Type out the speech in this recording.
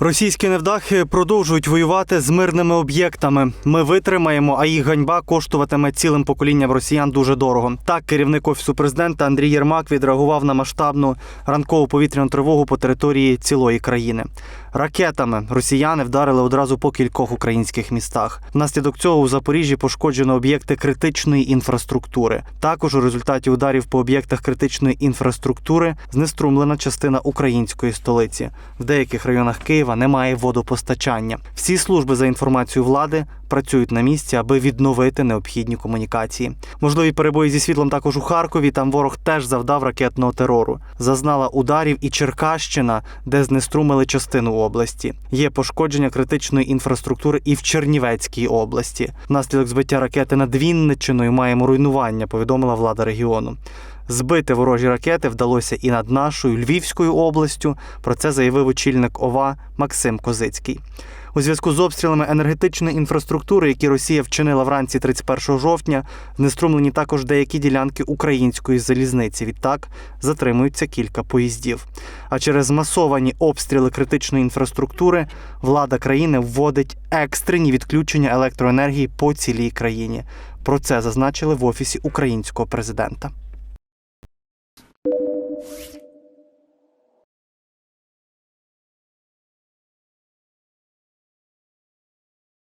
Російські невдахи продовжують воювати з мирними об'єктами. Ми витримаємо, а їх ганьба коштуватиме цілим поколінням росіян дуже дорого. Так, керівник офісу президента Андрій Єрмак відреагував на масштабну ранкову повітряну тривогу по території цілої країни. Ракетами росіяни вдарили одразу по кількох українських містах. Внаслідок цього у Запоріжжі пошкоджено об'єкти критичної інфраструктури. Також у результаті ударів по об'єктах критичної інфраструктури знеструмлена частина української столиці. В деяких районах Києва немає водопостачання. Всі служби за інформацією влади працюють на місці, аби відновити необхідні комунікації. Можливі перебої зі світлом також у Харкові. Там ворог теж завдав ракетного терору. Зазнала ударів і Черкащина, де знеструмили частину області. Є пошкодження критичної інфраструктури і в Чернівецькій області. Внаслідок збиття ракети над Вінниччиною маємо руйнування, повідомила влада регіону. Збити ворожі ракети вдалося і над нашою Львівською областю. Про це заявив очільник ОВА Максим Козицький. У зв'язку з обстрілами енергетичної інфраструктури, які Росія вчинила вранці 31 жовтня, знеструмлені також деякі ділянки української залізниці. Відтак затримуються кілька поїздів. А через масовані обстріли критичної інфраструктури влада країни вводить екстрені відключення електроенергії по цілій країні. Про це зазначили в офісі українського президента. Thank you.